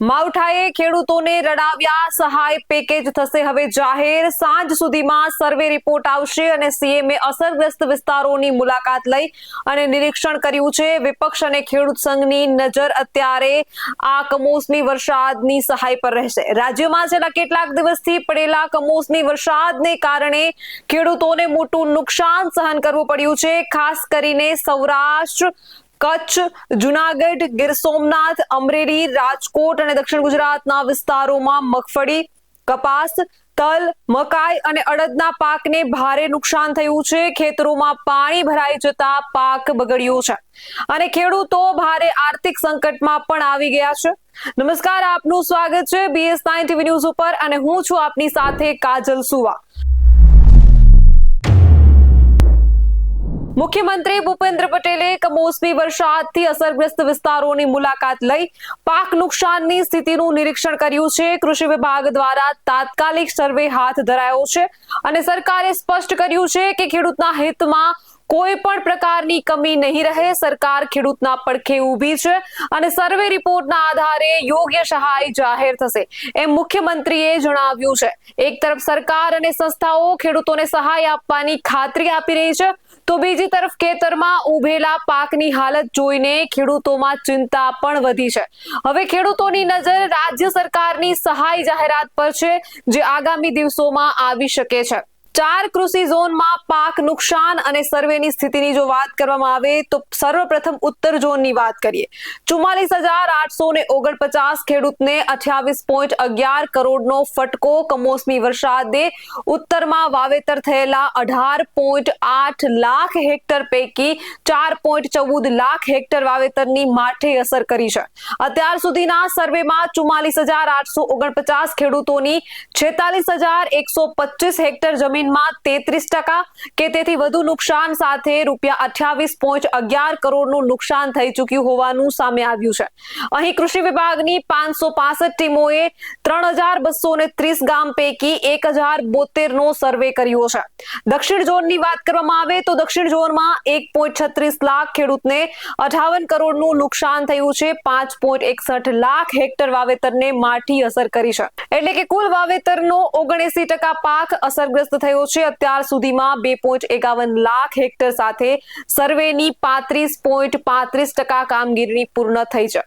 માવઠાએ ખેડૂતોને રડાવ્યા, સહાય પેકેજ થશે. હવે જાહેર સાંજ સુધીમાં સર્વે રિપોર્ટ આવશે અને સીએમએ અસરગ્રસ્ત વિસ્તારોની મુલાકાત લઈ અને નિરીક્ષણ કર્યું છે. વિપક્ષ અને ખેડૂત સંઘની નજર અત્યારે આ કમોસમી વરસાદની સહાય પર રહેશે. રાજ્યમાં છેલ્લા કેટલાક દિવસથી પડેલા કમોસમી વરસાદને કારણે ખેડૂતોને મોટું નુકસાન સહન કરવું પડ્યું છે, ખાસ કરીને સૌરાષ્ટ્ર કચ્છ, જુનાગઢ, ગીર સોમનાથ, અમરેલી, રાજકોટ અને દક્ષિણ ગુજરાતના વિસ્તારોમાં મગફળી, કપાસ, તલ, મકાઈ અને અડદના પાકને ભારે નુકસાન થયું છે. ખેતરોમાં પાણી ભરાઈ જતા પાક બગડ્યો છે. અને ખેડૂતો ભારે આર્થિક સંકટમાં પણ આવી ગયા છે. નમસ્કાર, આપનું સ્વાગત છે બીએસ નાઇન ટીવી ન્યૂઝ ઉપર અને હું છું આપની સાથે કાજલ સુવા. મુખ્યમંત્રી ભૂપેન્દ્ર પટેલે કમોસમી વરસાદથી અસરગ્રસ્ત વિસ્તારોની મુલાકાત લઈ પાક નુકસાનની સ્થિતિનું નિરીક્ષણ કર્યું છે. કૃષિ વિભાગ દ્વારા તાત્કાલિક સર્વે હાથ ધરાયો છે અને સરકારે સ્પષ્ટ કર્યું છે કે ખેડૂતના હિતમાં કોઈ પણ પ્રકારની કમી નહીં રહે. સરકાર ખેડૂતના પડખે ઊભી છે અને સર્વે રિપોર્ટના આધારે યોગ્ય સહાય જાહેર થશે એમ મુખ્યમંત્રીએ જણાવ્યું છે. એક તરફ સરકાર અને સંસ્થાઓ ખેડૂતોને સહાય આપવાની ખાતરી આપી રહી છે તો બીજી તરફ ખેતરમાં ઉભેલા પાકની હાલત જોઈને ખેડૂતોમાં ચિંતા પણ વધી છે. હવે ખેડૂતોની નજર રાજ્ય સરકારની સહાય જાહેરાત પર છે, જે આગામી દિવસોમાં આવી શકે છે. ચાર કૃષિ ઝોનમાં પાક નુકસાન અને સર્વેની સ્થિતિની જો વાત કરવામાં આવે તો સર્વપ્રથમ ઉત્તર ઝોનની વાત કરીએ. ચુમ્માલીસ હજાર આઠસો ને ઓગણપચાસ ખેડૂતને અઠ્યાવીસ પોઈન્ટ અગિયાર કરોડનો ફટકો કમોસમી વરસાદે ઉત્તરમાં વાવેતર થયેલા અઢાર પોઈન્ટ આઠ લાખ હેક્ટર પૈકી ચાર પોઈન્ટ ચૌદ લાખ હેક્ટર વાવેતરની માઠે અસર કરી છે. અત્યાર સુધીના સર્વેમાં ચુમ્માલીસ હજાર આઠસો ઓગણપચાસ ખેડૂતોની છેતાલીસ હજાર એકસો પચીસ હેક્ટર જમીન જમીનમાં તેત્રીસ ટકા કે તેથી વધુ નુકસાન સાથે રૂપિયા અઠ્યાવીસ પોઈન્ટ અગિયાર કરોડનું નુકસાન થઈ ચૂક્યું હોવાનું સામે આવ્યું છે. અહીં કૃષિ વિભાગની પાંચસો પાસઠ ટીમોએ ત્રણ હજાર બસો ને ત્રીસ ગામ પૈકી એક હજાર બોતેર નો સર્વે કર્યો છે. દક્ષિણ ઝોનની વાત કરવામાં આવે તો દક્ષિણ ઝોનમાં એક પોઈન્ટ છત્રીસ લાખ ખેડૂતને અઠાવન કરોડનું નુકસાન થયું છે. પાંચ પોઈન્ટ એકસઠ લાખ હેક્ટર વાવેતરને માઠી અસર કરી છે. એટલે કે કુલ વાવેતરનો ઓગણસી ટકા પાક અસરગ્રસ્ત થયો થયો છે. અત્યાર સુધીમાં બે એકાવન લાખ હેક્ટર સાથે સર્વેની પાંત્રીસ પોઈન્ટ પાંત્રીસ ટકા કામગીરી પૂર્ણ થઈ છે.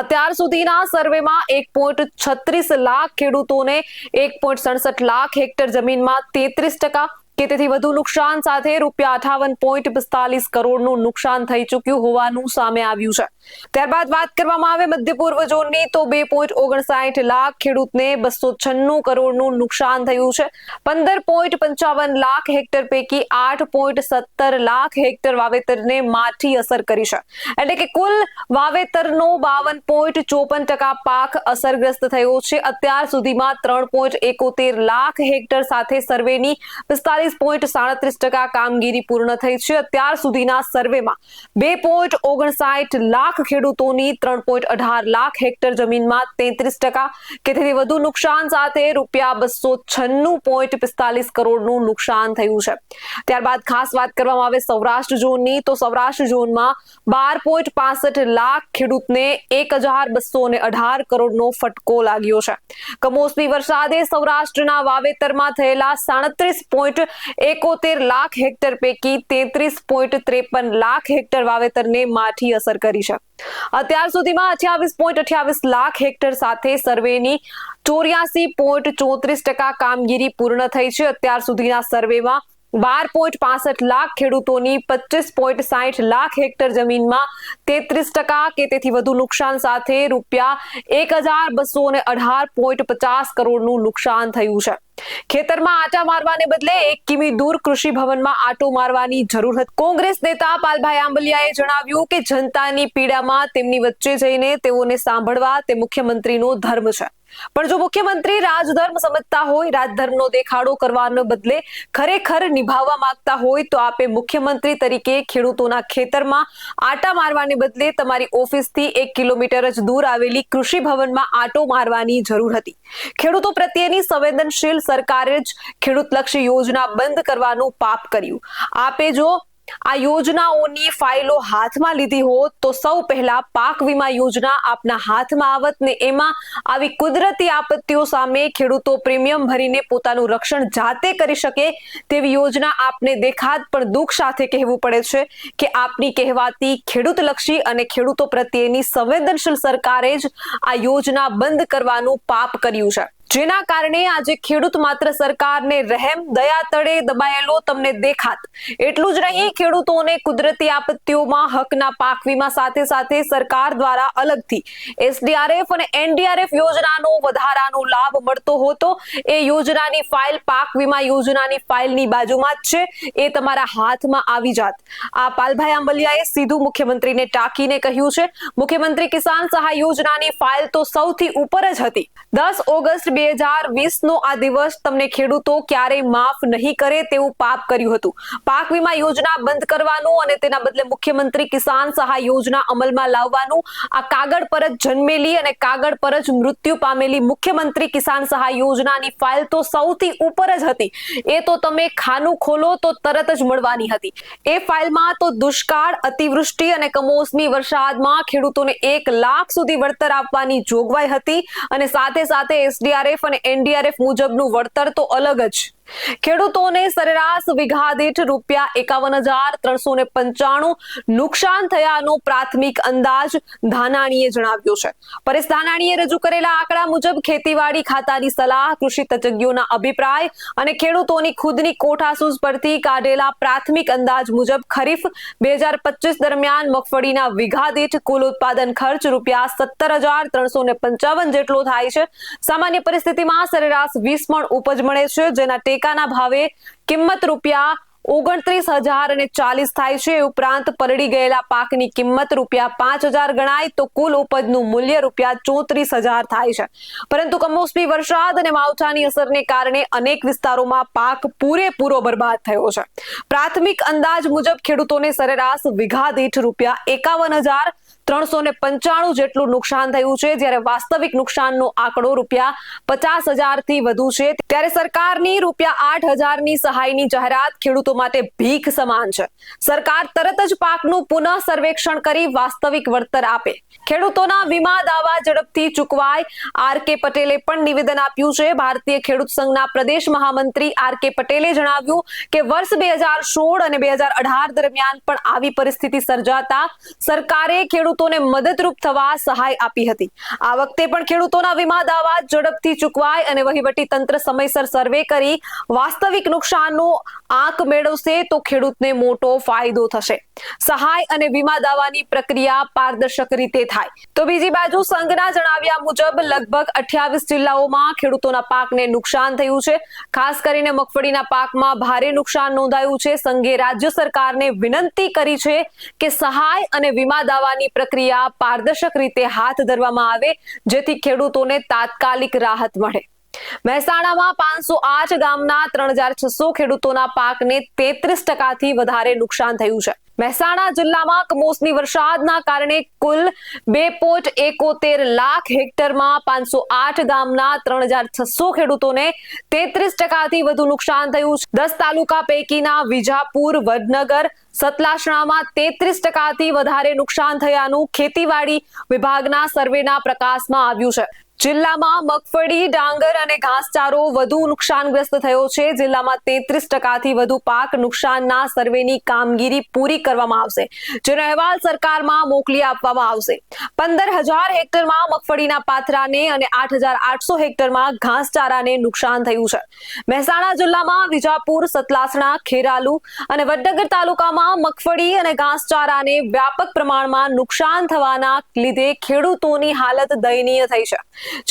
અત્યાર સુધીના સર્વેમાં એક પોઈન્ટ છત્રીસ લાખ ખેડૂતોને એક પોઈન્ટ સડસઠ લાખ હેક્ટર જમીનમાં તેત્રીસ ટકા કે તેથી વધુ નુકસાન સાથે રૂપિયા અઠાવન પોઈન્ટ પિસ્તાલીસ કરોડનું નુકસાન થઈ ચૂક્યું હોવાનું સામે આવ્યું છે. ત્યારબાદ વાત કરવામાં આવે મધ્ય પૂર્વ ઝોનની, તો બે પોઈન્ટ ઓગણસાઠ લાખ ખેડૂતને બસો છન્નું કરોડનું નુકસાન થયું છે. પંદર પોઈન્ટ પંચાવન લાખ હેક્ટર પૈકી આઠ પોઈન્ટ સત્તર લાખ હેક્ટર વાવેતરને માઠી અસર કરી છે. એટલે કે કુલ વાવેતરનો બાવન પોઈન્ટ ચોપન ટકા પાક અસરગ્રસ્ત થયો છે. અત્યાર સુધીમાં ત્રણ પોઈન્ટ એકોતેર લાખ હેક્ટર સાથે સર્વેની પિસ્તાલીસ એકતાલીસ પોઈન્ટ સાડત્રીસ ટકા કામગીરી પૂર્ણ થઈ છે. અત્યાર સુધીના સર્વેમાં બે પોઈન્ટ ઓગણસાઠ લાખ ખેડૂતોની ત્રણ પોઈન્ટ અઢાર લાખ હેક્ટર જમીનમાં તેત્રીસ ટકા કે તેથી વધુ નુકસાન સાથે રૂપિયા બસો છન્નું પોઈન્ટ પિસ્તાલીસ કરોડનું નુકસાન થયું છે. ત્યારબાદ ખાસ વાત કરવામાં આવે સૌરાષ્ટ્ર ઝોનની, તો સૌરાષ્ટ્ર ઝોનમાં બાર પોઈન્ટ પાસઠ લાખ ખેડૂતને એક હજાર બસો ને અઢાર કરોડનો ફટકો લાગ્યો છે. કમોસમી વરસાદે સૌરાષ્ટ્રના વાવેતરમાં થયેલા સાડત્રીસ પોઈન્ટ એકોતેર લાખ હેક્ટર પૈકી તેત્રીસ પોઈન્ટ ત્રેપન લાખ હેક્ટર વાવેતરને માઠી અસર કરી છે. અત્યાર સુધીમાં અઠ્યાવીસ પોઈન્ટ અઠ્યાવીસ લાખ હેક્ટર સાથે સર્વેની ચોર્યાસી પોઈન્ટ ચોત્રીસ ટકા કામગીરી પૂર્ણ થઈ છે. અત્યાર સુધીના સર્વેમાં બાર પોઈન્ટ પાસઠ લાખ ખેડૂતોની પચીસ પોઈન્ટ સાઠ લાખ હેક્ટર જમીનમાં તેત્રીસ ટકા કે તેથી વધુ નુકસાન સાથે રૂપિયા એક હજાર બસો ને અઢાર પોઈન્ટ પચાસ કરોડનું નુકસાન થયું છે. ખેતરમાં આટા મારવાને બદલે એક કિમી દૂર કૃષિ ભવનમાં આટો મારવાની જરૂર હતી. કોંગ્રેસ નેતા પાલભાઈ આંબલિયાએ જણાવ્યું કે જનતાની પીડામાં તેમની વચ્ચે જઈને તેઓને સાંભળવા તે મુખ્યમંત્રીનો ધર્મ છે. પણ જો મુખ્યમંત્રી રાજધર્મ સમજતા હોય રાજધર્મનો દેખાડો કરવાને બદલે ખરેખર નિભાવવા માંગતા હોય, તો આપે મુખ્યમંત્રી તરીકે ખેડૂતોના ખેતરમાં આટા મારવાને બદલે તમારી ઓફિસથી એક કિલોમીટર જ દૂર આવેલી કૃષિ ભવનમાં આટો મારવાની જરૂર હતી. ખેડૂતો પ્રત્યેની સંવેદનશીલ સરકારે જ ખેડૂતલક્ષી યોજના બંધ કરવાનું પાપ કર્યું. આપે જો આ યોજનાઓની ફાઇલો હાથમાં લીધી હોત તો સૌ પહેલા પાક વીમા યોજના આપના હાથમાં આવત ને એમાં આવી કુદરતી આપત્તિઓ સામે ખેડૂતો પ્રીમિયમ ભરીને પોતાનું રક્ષણ જાતે કરી શકે તેવી યોજના આપને દેખાત પણ દુઃખ સાથે કહેવું પડે છે કે આપની કહેવાતી ખેડૂતલક્ષી અને ખેડૂતો પ્રત્યેની સંવેદનશીલ સરકારે જ આ યોજના બંધ કરવાનું પાપ કર્યું છે. જેના કારણે આજે ખેડૂત માત્ર સરકારને રહેમ દયા તળે દબાયેલો તમને દેખાત. એટલું જ નહીં, ખેડૂતોને કુદરતી આપત્તિઓમાં હકના પાક વીમા સાથે સાથે સરકાર દ્વારા અલગથી એસડીઆરએફ અને એનડીઆરએફ યોજનાનો વધારાનો લાભ મળતો હતો. એ યોજનાની ફાઇલ પાક વીમા યોજનાની ફાઇલની બાજુમાં જ છે. એ તમારા હાથમાં આવી જાત. આ પાલભાઈ આંબલિયાએ સીધું મુખ્યમંત્રીને ટાંકીને કહ્યું છે. મુખ્યમંત્રી કિસાન સહાય યોજનાની ફાઇલ તો સૌથી ઉપર જ હતી. દસ ઓગસ્ટ બે હજાર વીસ નો આ દિવસ તમને ખેડૂતો ક્યારેય માફ નહીં કરે તેવું પાપ કર્યું હતું. પાક વીમા યોજના બંધ કરવાનું અને તેના બદલે મુખ્યમંત્રી કિસાન સહાય યોજના અમલમાં લાવવાનું, આ કાગળ પર જ જન્મેલી અને કાગળ પર જ મૃત્યુ પામેલી મુખ્યમંત્રી કિસાન સહાય યોજનાની ફાઇલ તો સૌથી ઉપર જ હતી. એ તો તમે ખાનું ખોલો તો તરત જ મળવાની હતી. એ ફાઇલમાં તો દુષ્કાળ, અતિવૃષ્ટિ અને કમોસમી વરસાદમાં ખેડૂતોને એક લાખ સુધી વળતર આપવાની જોગવાઈ હતી અને સાથે સાથે એસડીઆરએફ અને એનડીઆરએફ મુજબનું વળતર તો અલગ જ. ખેડૂતોને સરેરાશ વિઘા દીઠ રૂપિયા એકાવન હજાર ત્રણસો ને પંચાણું નુકસાન થયાનો પ્રાથમિક અંદાજ ધાનાણીએ જણાવ્યો છે. પરેશ ધાનાણીએ રજૂ કરેલા આંકડા મુજબ ખેતીવાડી ખાતાની સલાહ, કૃષિ તજજ્ઞોના અભિપ્રાય અને ખેડૂતોની ખુદની કોઠાસૂઝ પરથી કાઢેલા પ્રાથમિક અંદાજ મુજબ ખરીફ બે હજાર પચીસ દરમિયાન મગફળીના વિઘા દીઠ કુલ ઉત્પાદન ખર્ચ રૂપિયા સત્તર હજાર ત્રણસો ને પંચાવન જેટલો થાય છે. સામાન્ય પરિસ્થિતિમાં સરેરાશ વીસ મણ ઉપજ મળે છે, જેના ટેકાના ભાવે કિંમત રૂપિયા ઓગણત્રીસ હજાર અને ચાલીસ થાય છે. ઉપરાંત પરડી ગયેલા પાકની કિંમત રૂપિયા પાંચ હજાર ગણાય તો કુલ ઉપજનું મૂલ્ય રૂપિયા ચોત્રીસ હજાર થાય છે. પરંતુ કમોસમી વરસાદ અને માવઠાની અસરને કારણે અનેક વિસ્તારોમાં પાક પૂરેપૂરો બરબાદ થયો છે. પ્રાથમિક અંદાજ મુજબ ખેડૂતોને સરેરાશ વિઘા દીઠ રૂપિયા એકાવન હજાર ત્રણસો ને પંચાણું જેટલું નુકસાન થયું છે. જ્યારે વાસ્તવિક નુકસાનનો આંકડો રૂપિયા પચાસ હજારથી વધુ છે. ત્યારે સરકારની રૂપિયા આઠ હજારની સહાયની જાહેરાત ખેડૂતો માટે ભીખ સમાન છે. સરકાર તરત જ પાકનું પુનઃ સર્વેક્ષણ કરી વાસ્તવિક વળતર આપે. ખેડૂતોના વીમા દાવા ઝડપથી ચૂકવાય. આર કે પટેલે પણ નિવેદન આપ્યું છે. ભારતીય ખેડૂત સંઘના પ્રદેશ મહામંત્રી આર કે પટેલે જણાવ્યું કે વર્ષ બે હજાર સોળ અને બે હજાર અઢાર દરમિયાન પણ આવી પરિસ્થિતિ સર્જાતા સરકારે ખેડૂતોને મદદરૂપ થવા સહાય આપી હતી. આ વખતે પણ ખેડૂતોના વીમા દાવા ઝડપથી ચૂકવાય અને વહીવટી તંત્ર સમયસર સર્વે કરી વાસ્તવિક નુકસાનનો આંક મેળવશે તો ખેડૂતને મોટો ફાયદો થશે. સહાય અને વીમા દાવાની પ્રક્રિયા પારદર્શક રીતે થાય. તો બીજી બાજુ સંઘના જણાવ્યા મુજબ લગભગ અઠ્યાવીસ જિલ્લાઓમાં ખેડૂતોના પાકને નુકસાન થયું છે. ખાસ કરીને મગફળીના પાકમાં ભારે નુકસાન નોંધાયું છે. સંઘે રાજ્ય સરકારને વિનંતી કરી છે કે સહાય અને વીમા દાવાની પ્રક્રિયા પારદર્શક રીતે હાથ ધરવામાં આવે, જેથી ખેડૂતોને તાત્કાલિક રાહત મળે. મહેસાણામાં પાંચસો આઠ ગામના ત્રણ હજાર છસો ખેડૂતોના પાકને તેત્રીસ ટકાથી વધારે નુકસાન થયું છે. મહેસાણા જિલ્લામાં કમોસમી વરસાદના કારણે કુલ બે પોઈન્ટ એકોતેર લાખ હેક્ટરમાં પાંચસો આઠ ગામના ત્રણ હજાર છસો ખેડૂતોને તેત્રીસ ટકાથી વધુ નુકસાન થયું છે. દસ તાલુકા પૈકીના વિજાપુર, વડનગર, સતલાસણામાં તેત્રીસ ટકાથી વધારે નુકસાન થયાનું ખેતીવાડી વિભાગના સર્વેના પ્રકાશમાં આવ્યું છે. જિલ્લામાં મગફળી, ડાંગર અને ઘાસચારો વધુ નુકસાનગ્રસ્ત થયો છે. જિલ્લામાં તેત્રીસ ટકાથી વધુ પાક નુકસાનના સર્વેની કામગીરી પૂરી કરવામાં આવશે. જેનો અહેવાલ સરકારમાં મોકલી આપવામાં આવશે. પંદર હજાર હેક્ટરમાં મગફળીના પાથરાને અને આઠ હજાર આઠસો હેક્ટરમાં ઘાસચારાને નુકસાન થયું છે. મહેસાણા જિલ્લામાં વિજાપુર, સતલાસણા, ખેરાલુ અને વડનગર તાલુકામાં મગફળી અને ઘાસચારાને વ્યાપક પ્રમાણમાં નુકસાન થવાના લીધે ખેડૂતોની હાલત દયનીય થઈ છે.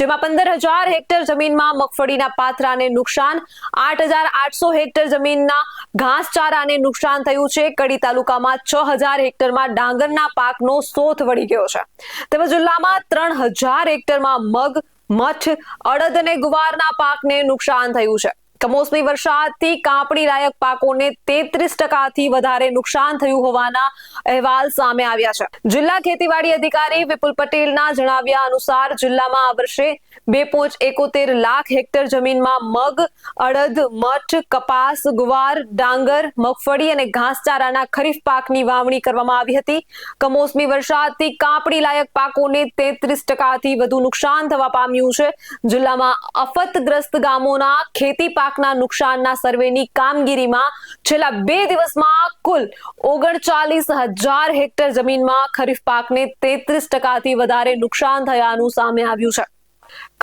જેમાં પંદર હજાર હેક્ટર જમીનમાં મગફળીના પાથરાને નુકસાન આઠ હજાર આઠસો હેક્ટર જમીનના ઘાસચારાને નુકસાન થયું છે. કડી તાલુકામાં છ હજાર હેક્ટરમાં ડાંગરના પાકનો સોથ વળી ગયો છે. તેમજ જિલ્લામાં ત્રણ હજાર હેક્ટરમાં મગ, મઠ, અડદ અને ગુવારના પાકને નુકસાન થયું છે. કમોસમી વરસાદથી કાપણી લાયક પાકોને તેત્રીસ ટકાથી વધારે નુકસાન થયું હોવાના અહેવાલ સામે આવ્યા છે. જિલ્લા ખેતીવાડી અધિકારી વિપુલ પટેલના જણાવ્યા અનુસાર જિલ્લામાં આ વર્ષે બે પોચ એકોતેર લાખ હેક્ટર જમીનમાં મગ, અડદ, મઠ, કપાસ, ગુવાર, ડાંગર, મગફળી અને ઘાસચારાના ખરીફ પાકની વાવણી કરવામાં આવી હતી. કમોસમી વરસાદથી કાપણી લાયક પાકોને તેત્રીસ ટકાથી વધુ નુકસાન થવા પામ્યું છે. જિલ્લામાં અફતગ્રસ્ત ગામોના ખેતી પાકના નુકસાનના સર્વેની કામગીરીમાં છેલ્લા બે દિવસમાં કુલ ઓગણચાલીસ હજાર હેક્ટર જમીનમાં ખરીફ પાકને તેત્રીસ ટકાથી વધારે નુકસાન થયાનું સામે આવ્યું છે.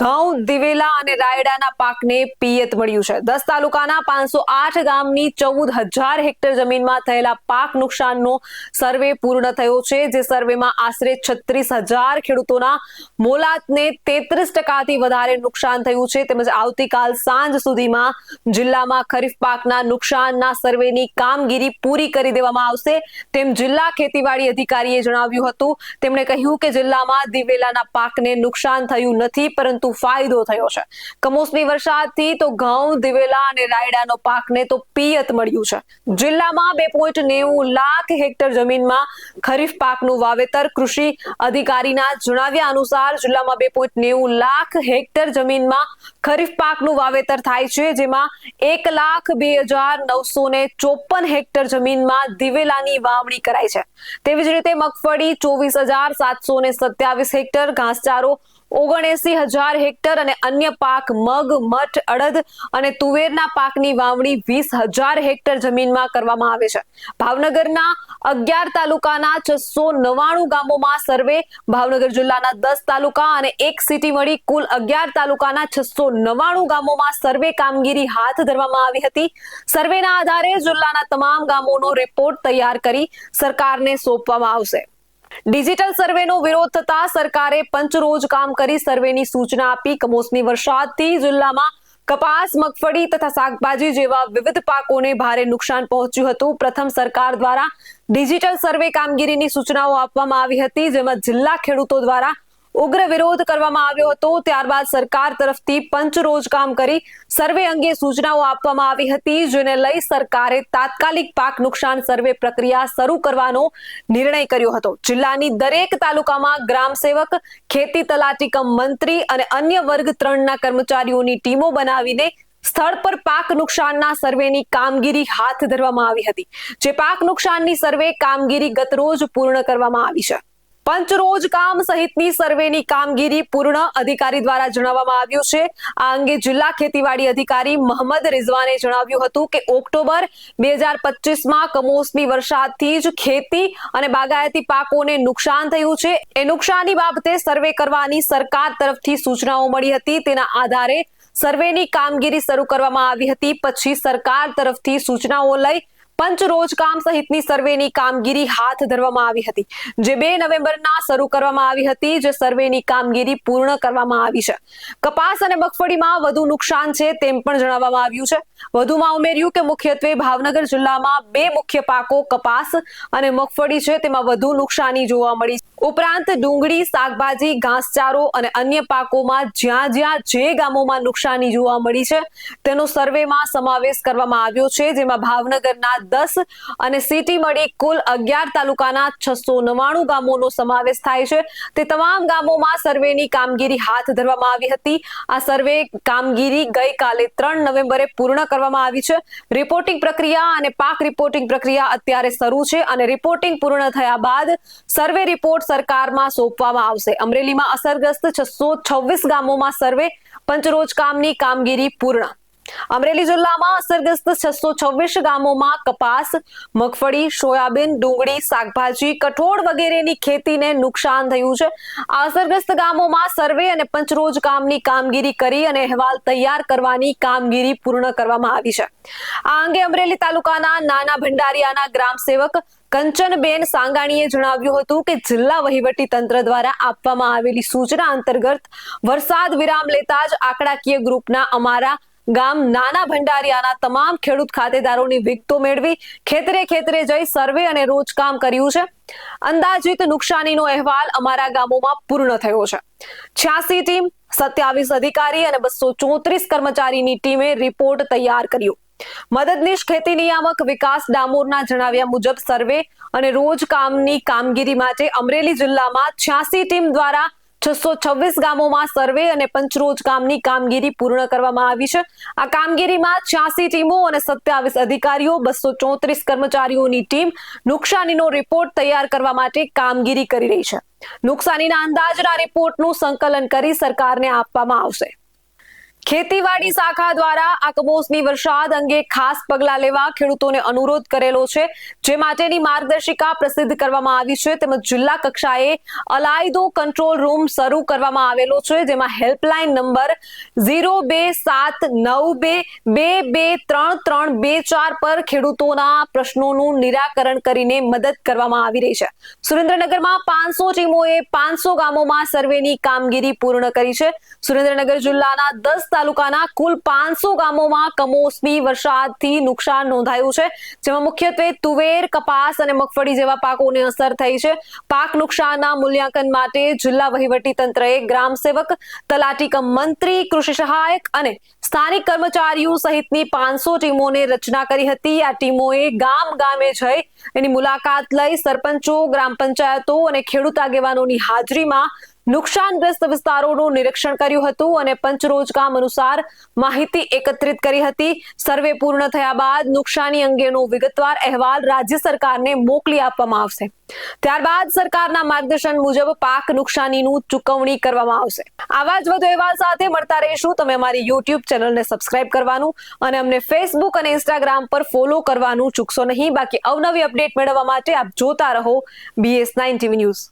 ઘઉં, દિવેલા અને રાયડાના પાકને પિયત મળ્યું છે. દસ તાલુકાના પાંચસો આઠ ગામની ચૌદ હજાર હેક્ટર જમીનમાં થયેલા પાક નુકસાનનો સર્વે પૂર્ણ થયો છે, જે સર્વેમાં આશરે છત્રીસ હજાર ખેડૂતોના મોલાતને તેત્રીસ ટકાથી વધારે નુકસાન થયું છે. તેમજ આવતીકાલ સાંજ સુધીમાં જિલ્લામાં ખરીફ પાકના નુકસાનના સર્વેની કામગીરી પૂરી કરી દેવામાં આવશે. તેમ જિલ્લા ખેતીવાડી અધિકારીએ જણાવ્યું હતું. તેમણે કહ્યું કે જિલ્લામાં દિવેલાના પાકને નુકસાન થયું નથી, પરંતુ ફાયદો થયો છે. કમોસમી વરસાદથી તો ઘઉં, દિવેલા અને રાયડાનો પાકને તો પિયત મળ્યું છે. જિલ્લામાં બે પોઈન્ટ નેવું લાખ હેક્ટર જમીનમાં ખરીફ પાકનું વાવેતર કૃષિ અધિકારીના જણાવ્યા અનુસાર જિલ્લામાં બે પોઈન્ટ નેવું લાખ હેક્ટર જમીનમાં ખરીફ પાકનું વાવેતર થાય છે, જેમાં એક લાખ બે હજાર નવસો ને ચોપન હેક્ટર જમીનમાં દિવેલાની વાવણી કરાય છે. તેવી જ રીતે મગફળી ચોવીસ હજાર સાતસો ને સત્યાવીસ હેક્ટર, ઘાસચારો ઓગણએસી હજાર હેક્ટર અને અન્ય પાક મગ, મઠ, અડદ અને તુવેરના પાકની વાવણી વીસ હજાર હેક્ટર જમીનમાં કરવામાં આવે છે. ભાવનગરના અગિયાર તાલુકાના છસો નવાણું ગામોમાં સર્વે ભાવનગર જિલ્લાના દસ તાલુકા અને એક સિટી મળી કુલ અગિયાર તાલુકાના છસો નવાણું ગામોમાં સર્વે કામગીરી હાથ ધરવામાં આવી હતી. સર્વેના આધારે જિલ્લાના તમામ ગામોનો રિપોર્ટ તૈયાર કરી સરકારને સોંપવામાં આવશે. ડિજિટલ સર્વેનો વિરોધ થતા સરકારે પંચરોજ કામ કરી સર્વેની સૂચના આપી. કમોસમી વરસાદથી જિલ્લામાં કપાસ, મગફળી તથા શાકભાજી જેવા વિવિધ પાકોને ભારે નુકસાન પહોંચ્યું હતું. પ્રથમ સરકાર દ્વારા ડિજિટલ સર્વે કામગીરીની સૂચનાઓ આપવામાં આવી હતી, જેમાં જિલ્લા ખેડૂતો દ્વારા ઉગ્ર વિરોધ કરવામાં આવ્યો હતો. ત્યારબાદ સરકાર તરફથી પંચરોજ કામ કરી સર્વે અંગે સૂચનાઓ આપવામાં આવી હતી, જેને લઈ સરકારે તાત્કાલિક પાક નુકસાન સર્વે પ્રક્રિયા શરૂ કરવાનો નિર્ણય કર્યો હતો. જિલ્લાની દરેક તાલુકામાં ગ્રામ સેવક, ખેતી તલાટી કમ મંત્રી અને અન્ય વર્ગ ત્રણના કર્મચારીઓની ટીમો બનાવીને સ્થળ પર પાક નુકસાનના સર્વેની કામગીરી હાથ ધરવામાં આવી હતી. જે પાક નુકસાનની સર્વે કામગીરી ગતરોજ પૂર્ણ કરવામાં આવી છે. પંચરોજ કામ સહિતની સર્વેની કામગીરી પૂર્ણ અધિકારી દ્વારા જણાવવામાં આવ્યું છે. આ અંગે જિલ્લા ખેતીવાડી અધિકારી મોહમ્મદ રિઝવાને જણાવ્યું હતું કે ઓક્ટોબર બે હજાર પચીસમાં કમોસમી વરસાદથી જ ખેતી અને બાગાયતી પાકોને નુકસાન થયું છે. એ નુકસાની બાબતે સર્વે કરવાની સરકાર તરફથી સૂચનાઓ મળી હતી. તેના આધારે સર્વેની કામગીરી શરૂ કરવામાં આવી હતી. પછી સરકાર તરફથી સૂચનાઓ લઈ પંચરોજ કામ સહિતની સર્વેની કામગીરી હાથ ધરવામાં આવી હતી. જે બે નવેમ્બરના શરૂ કરવામાં આવી હતી, જે સર્વેની કામગીરી પૂર્ણ કરવામાં આવી છે. કપાસ અને મગફળીમાં વધુ નુકસાન છે તેમ પણ જણાવવામાં આવ્યું છે. વધુમાં ઉમેર્યું કે મુખ્યત્વે ભાવનગર જિલ્લામાં બે મુખ્ય પાકો કપાસ અને મગફળી છે, તેમાં વધુ નુકસાની જોવા મળી ઉપરાંત ડુંગળી, શાકભાજી, ઘાસચારો અને અન્ય પાકોમાં જ્યાં જ્યાં જે ગામોમાં નુકસાની જોવા મળી છે, તેનો સર્વેમાં સમાવેશ કરવામાં આવ્યો છે, જેમાં ભાવનગરના દસ અને સિટી મળી કુલ અગિયાર તાલુકાના છસો નવ્વાણું ગામોનો સમાવેશ થાય છે. તે તમામ ગામોમાં સર્વેની કામગીરી હાથ ધરવામાં આવી હતી. આ સર્વે કામગીરી ગઈકાલે ત્રણ નવેમ્બરે પૂર્ણ કરવામાં આવી છે. રિપોર્ટિંગ પ્રક્રિયા અને પાક રિપોર્ટિંગ પ્રક્રિયા અત્યારે શરૂ છે અને રિપોર્ટિંગ પૂર્ણ થયા બાદ સર્વે રિપોર્ટ સરકારમાં સોંપવામાં આવશે. અમરેલીમાં અસરગ્રસ્ત છસો છવ્વીસ ગામોમાં સર્વે પંચરોજ કામની કામગીરી પૂર્ણ અમરેલી જિલ્લામાં અસરગ્રસ્ત છસો છવ્વીસ ગામોમાં કપાસ, મગફળી, સોયાબીન, ડુંગળી, શાકભાજી, કઠોળ વગેરેની ખેતીને નુકસાન થયું છે. આ અસરગ્રસ્ત ગામોમાં સર્વે અને પંચરોજ કામની કામગીરી કરી અને અહેવાલ તૈયાર કરવાની કામગીરી પૂર્ણ કરવામાં આવી છે. આ અંગે અમરેલી તાલુકાના નાના ભંડારિયાના ગ્રામ સેવક કંચનબેન સાંગાણીએ જણાવ્યું હતું કે જિલ્લા વહીવટી તંત્ર દ્વારા આપવામાં આવેલી સૂચના અંતર્ગત વરસાદ વિરામ લેતા જ આંકડાકીય ગ્રુપના અમારા ગામ નાના ભંડારિયાના તમામ ખેડૂત ખાતેદારોની વિગતો મેળવી ખેતરે ખેતરે જઈ સર્વે અને રોજકામ કર્યું છે. અંદાજિત નુકસાનીનો અહેવાલ અમારા ગામોમાં પૂર્ણ થયો છે. છ્યાસી ટીમ, સત્યાવીસ અધિકારી અને બસો ચોત્રીસ કર્મચારીની ટીમે રિપોર્ટ તૈયાર કર્યો. મદદનીશ ખેતી નિયામક વિકાસ ડામોરના જણાવ્યા મુજબ સર્વે અને રોજ કામની કામગીરી માટે અમરેલી જિલ્લામાં છ્યાસી ટીમ દ્વારા છસો છવ્વીસ ગામોમાં સર્વે અને પંચરોજ કામની કામગીરી પૂર્ણ કરવામાં આવી છે. આ કામગીરીમાં છ્યાસી ટીમો અને સત્યાવીસ અધિકારીઓ, બસો ચોત્રીસ કર્મચારીઓની ટીમ નુકસાનીનો રિપોર્ટ તૈયાર કરવા માટે કામગીરી કરી રહી છે. નુકસાનીના અંદાજના રિપોર્ટનું સંકલન કરી સરકારને આપવામાં આવશે. ખેતીવાડી શાખા દ્વારા આ કમોસમી વરસાદ અંગે ખાસ પગલાં લેવા ખેડૂતોને અનુરોધ કરેલો છે. જે માટેની માર્ગદર્શિકા પ્રસિદ્ધ કરવામાં આવી છે. તેમજ જિલ્લા કક્ષાએ અલાયદો કંટ્રોલ રૂમ શરૂ કરવામાં આવેલો છે. જેમાં હેલ્પલાઇન નંબર ઝીરો બે સાત નવ બે બે બે ત્રણ ત્રણ બે ચાર પર ખેડૂતોના પ્રશ્નોનું નિરાકરણ કરીને મદદ કરવામાં આવી રહી છે. સુરેન્દ્રનગરમાં પાંચસો ટીમોએ પાંચસો ગામોમાં સર્વેની કામગીરી પૂર્ણ કરી છે. સુરેન્દ્રનગર જિલ્લાના દસ તાલુકાના કુલ પાંચસો ગામોમાં કમોસમી વરસાદથી નુકસાન નોંધાયું છે, જેમાં મુખ્યત્વે તુવેર, કપાસ અને મગફળી જેવા પાકોને અસર થઈ છે. પાક નુકસાનના મૂલ્યાંકન માટે જિલ્લા વહીવટી તંત્રએ ગ્રામ સેવક, તલાટી કમ મંત્રી, કૃષિ સહાયક અને સ્થાનિક કર્મચારીઓ સહિતની પાંચસો ટીમોને રચના કરી હતી. આ ટીમોએ ગામ ગામે જઈ એની મુલાકાત લઈ સરપંચો, ગ્રામ પંચાયતો અને ખેડૂત આગેવાનોની હાજરીમાં નુકસાનગ્રસ્ત વિસ્તારોનું નિરીક્ષણ કર્યું હતું અને પંચરોજ કામ અનુસાર માહિતી એકત્રિત કરી હતી. સર્વે પૂર્ણ થયા બાદ નુકસાની અંગેનો વિગતવાર અહેવાલ રાજ્ય સરકારને મોકલી આપવામાં આવશે. ત્યારબાદ સરકારના માર્ગદર્શન મુજબ પાક નુકસાનીનું ચૂકવણી કરવામાં આવશે. આવા જ વધુ અહેવાલ સાથે મળતા રહીશું. તમે અમારી યુટ્યુબ ચેનલને સબસ્ક્રાઇબ કરવાનું અને અમને ફેસબુક અને ઇન્સ્ટાગ્રામ પર ફોલો કરવાનું ચૂકશો નહીં. બાકી અવનવી અપડેટ મેળવવા માટે આપ જોતા રહો બીએસ નાઇન ટીવી ન્યૂઝ